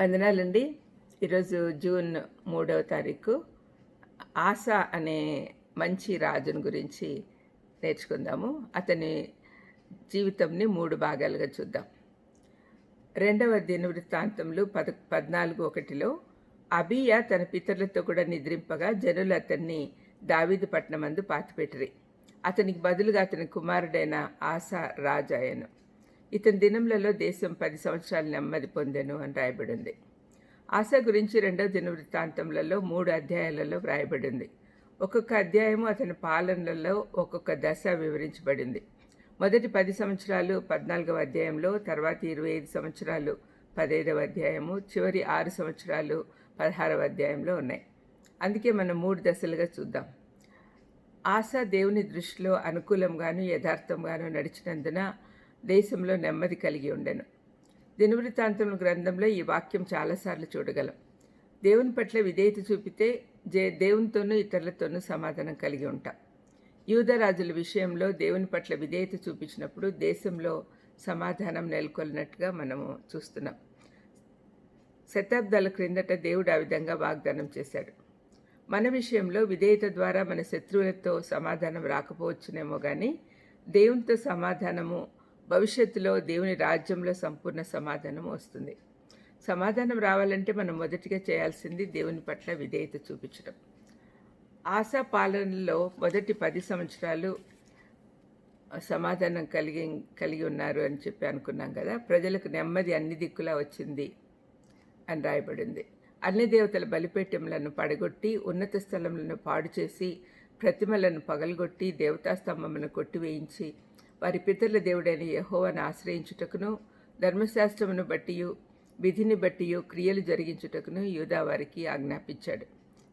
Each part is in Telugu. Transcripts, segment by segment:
వందనాలండి. ఈరోజు జూన్ మూడవ తారీఖు. ఆశ అనే మంచి రాజుని గురించి నేర్చుకుందాము. అతని జీవితంని మూడు భాగాలుగా చూద్దాం. రెండవ దినవృత్తాంతంలో పద పద్నాలుగు ఒకటిలో అబియా తన పితరులతో కూడా నిద్రింపగా జనులు అతన్ని దావీదు అందు పాతిపెట్టిరి. అతనికి బదులుగా అతని కుమారుడైన ఆశ రాజాయను ఇతని దినములలో దేశం పది సంవత్సరాలు నెమ్మది పొందెను అని రాయబడింది. ఆశ గురించి రెండవ దినవృత్తాంతములలో మూడు అధ్యాయాలలో వ్రాయబడింది. ఒక్కొక్క అధ్యాయము అతని పాలనలలో ఒక్కొక్క దశ వివరించబడింది. మొదటి పది సంవత్సరాలు పద్నాలుగవ అధ్యాయంలో తర్వాత ఇరవై ఐదు సంవత్సరాలు పదైదవ అధ్యాయము చివరి ఆరు సంవత్సరాలు పదహారవ అధ్యాయంలో ఉన్నాయి. అందుకే మనం మూడు దశలుగా చూద్దాం. ఆశ దేవుని దృష్టిలో అనుకూలంగాను యథార్థంగాను నడిచినందున దేశంలో నెమ్మది కలిగి ఉండెను. దినవృత్తాంతం గ్రంథంలో ఈ వాక్యం చాలాసార్లు చూడగలం. దేవుని పట్ల విధేయత చూపితే జే దేవునితోనూ ఇతరులతోనూ సమాధానం కలిగి ఉంటాం. యూదరాజుల విషయంలో దేవుని పట్ల విధేయత చూపించినప్పుడు దేశంలో సమాధానం నెలకొల్లినట్టుగా మనము చూస్తున్నాం. శతాబ్దాల క్రిందట దేవుడు ఆ విధంగా వాగ్దానం చేశాడు. మన విషయంలో విధేయత ద్వారా మన శత్రువులతో సమాధానం రాకపోవచ్చునేమో కానీ దేవునితో సమాధానము భవిష్యత్తులో దేవుని రాజ్యంలో సంపూర్ణ సమాధానం వస్తుంది. సమాధానం రావాలంటే మనం మొదటిగా చేయాల్సింది దేవుని పట్ల విధేయత చూపించడం. ఆశా పాలనలో మొదటి పది సంవత్సరాలు సమాధానం కలిగి కలిగి ఉన్నారు అని చెప్పి అనుకున్నాం కదా. ప్రజలకు నెమ్మది అన్ని దిక్కులా వచ్చింది అని రాయబడింది. అన్ని దేవతల బలిపేటములను పడగొట్టి ఉన్నత స్థలములను పాడు చేసి ప్రతిమలను పగలగొట్టి దేవతాస్తంభమును కొట్టివేయించి వారి పితరుల దేవుడైన యహోవాను ఆశ్రయించుటకును ధర్మశాస్త్రమును బట్టి విధిని బట్టి క్రియలు జరిగించుటకును యూదా వారికి ఆజ్ఞాపించాడు.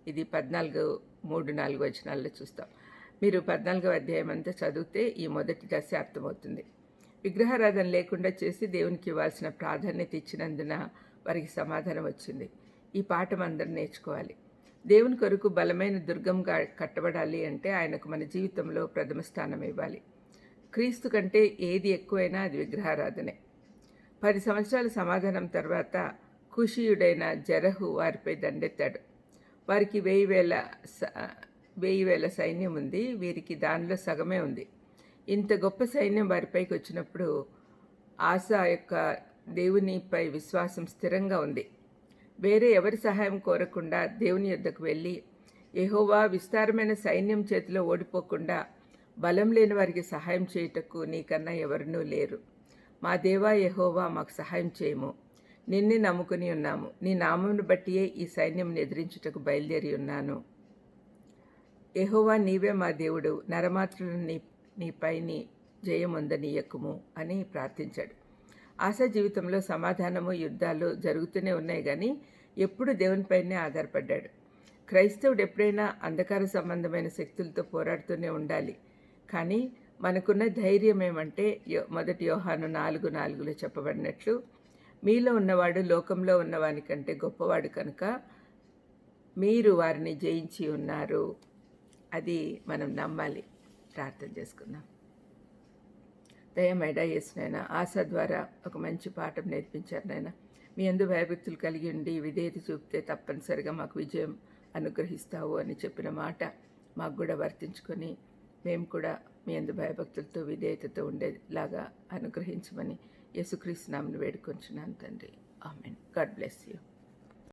ఇది పద్నాలుగు మూడు నాలుగు వచనాల్లో చూస్తాం. మీరు పద్నాలుగవ అధ్యాయం అంతా చదివితే ఈ మొదటి దశ అర్థమవుతుంది. విగ్రహారాధన లేకుండా చేసి దేవునికి ఇవ్వాల్సిన ప్రాధాన్యత ఇచ్చినందున వారికి సమాధానం వచ్చింది. ఈ పాఠం అందరూ నేర్చుకోవాలి. దేవుని కొరకు బలమైన దుర్గంగా కట్టబడాలి అంటే ఆయనకు మన జీవితంలో ప్రథమ స్థానం ఇవ్వాలి. క్రీస్తు కంటే ఏది ఎక్కువైనా అది విగ్రహారాధనే. పది సంవత్సరాల సమాధానం తర్వాత కుషియుడైన జరహు వారిపై దండెత్తాడు. వారికి వెయ్యి వేల వెయ్యి వేల సైన్యం ఉంది వీరికి దానిలో సగమే ఉంది. ఇంత గొప్ప సైన్యం వారిపైకి వచ్చినప్పుడు ఆశ యొక్క దేవునిపై విశ్వాసం స్థిరంగా ఉంది. వేరే ఎవరి సహాయం కోరకుండా దేవుని యొద్దకు వెళ్ళి ఎహోవా విస్తారమైన సైన్యం చేతిలో ఓడిపోకుండా బలం లేని వారికి సహాయం చేయుటకు నీకన్నా ఎవరినూ లేరు. మా దేవా యహోవా మాకు సహాయం చేయము. నిన్నే నమ్ముకుని ఉన్నాము. నీ నామమును బట్టియే ఈ సైన్యం ఎదిరించుటకు బయలుదేరి ఉన్నాను. యహోవా నీవే మా దేవుడు. నరమాత్రులను నీ నీపైని జయముందనీయకుము అని ప్రార్థించాడు. ఆశా జీవితంలో సమాధానము యుద్ధాలు జరుగుతూనే ఉన్నాయి కానీ ఎప్పుడు దేవునిపైనే ఆధారపడ్డాడు. క్రైస్తవుడు ఎప్పుడైనా అంధకార సంబంధమైన శక్తులతో పోరాడుతూనే ఉండాలి. కానీ మనకున్న ధైర్యం ఏమంటే మొదటి యోహాను నాలుగు నాలుగులో చెప్పబడినట్లు మీలో ఉన్నవాడు లోకంలో ఉన్నవాని కంటే గొప్పవాడు కనుక మీరు వారిని జయించి ఉన్నారు. అది మనం నమ్మాలి. ప్రార్థన చేసుకుందాం. దయమైడా చేసినైనా ఆశ ద్వారా ఒక మంచి పాఠం నేర్పించారు నాయన. మీ అందు భయభక్తులు కలిగి ఉండి విధేయత చూపితే తప్పనిసరిగా మాకు విజయం అనుగ్రహిస్తావు అని చెప్పిన మాట మాకు కూడా వర్తించుకొని మేము కూడా మీ అందు భయభక్తులతో విధేయతతో ఉండేలాగా అనుగ్రహించమని యేసుక్రీస్తు నామను వేడుకొంచున్నాను తండ్రి. ఆమెన్. God bless you.